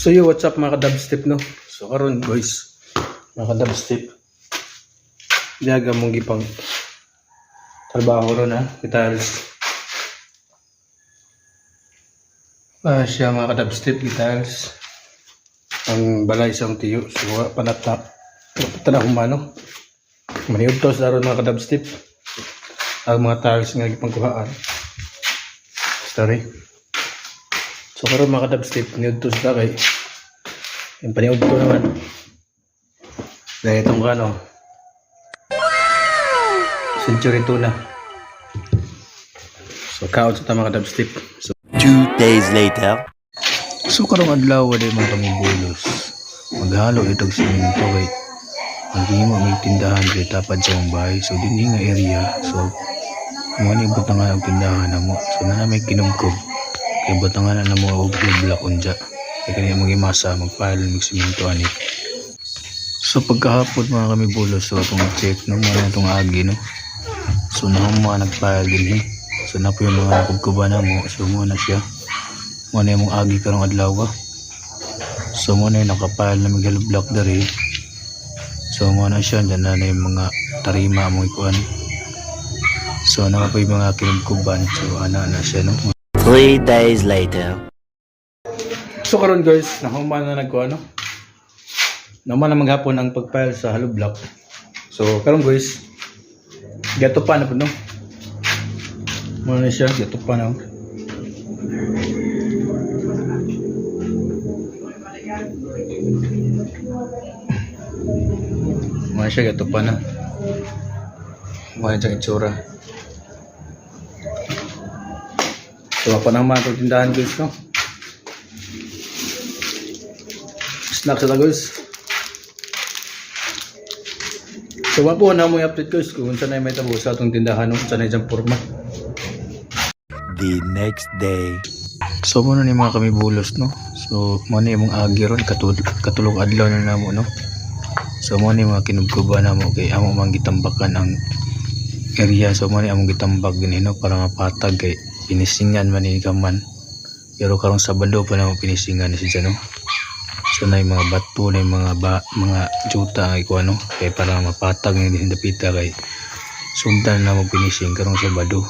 So yo, what's up mga ka-dubstep no? So karon guys, mga ka-dubstep. Diyaga mong gipang trabaho ron ha, guitars. Ah, siya mga ka-dubstep guitars. Ang balay sa tiyo, so panatap. Tala humano. Maniud to sa ron mga ka-dubstep. Ang mga tiles nga gipang kuhaan. Story. So karon mga ka-dubstep, niud to sa kay yung paniod ko naman. Dahil itong ano. Century tuna. So kaon sa tama ka dubstep. So, Two days later. so karong adlaw wala mga kami bulos. Maghalo itong simento kay ang himo may tindahan kay tapad sa mong bahay. So din nga area. So mo ni butangan ang tindahan na mo. So na may kinubkob. Kay butangan na mo og block unja. Kaya kanya mga masa magpahal mag simento ani. So pagkahapon mga kami bulos so atong check no mga itong agi no. So na mga nagpahal din eh. So na po yung mga kubkuba na mo. So mo na siya. Mo na yung mga agi karong adlaw. So mo na yung nakapahal na Miguel Block dari. So mo na siya dyan na yung mga tarima mo ikuan. So na po yung mga kinubkuban. So ana na siya no. Three days later. So karon guys, nahuman na nagko ano. Naman na maghapon ang pagfile sa Hello Block. So karon guys, gato pa na po no. Muna na siya, gato pa na. Muna siya, gato pa na. Muna siya itsura. So, pa naman itong tindahan guys, no? snacks na guys. So wa po na mo i-update guys kung saan ay may tabo sa atong tindahan kung saan ay dyan porma. The next day. So muna ni mga kami bulos no. So mo ni imong agi ron katulog katulog adlaw na namo no. So mo ni mga kinugkuba na mo kay amo mang gitambakan ang area so mo ni among gitambak din no para mapatag kay pinisingan man ni kaman. Pero karong Sabado pa na pinisingan ni siya no. So na yung mga bato na yung mga ba, mga juta ay ko ano kay para mapatag ni din dapita kay sundan na mo pinising karong Sabado.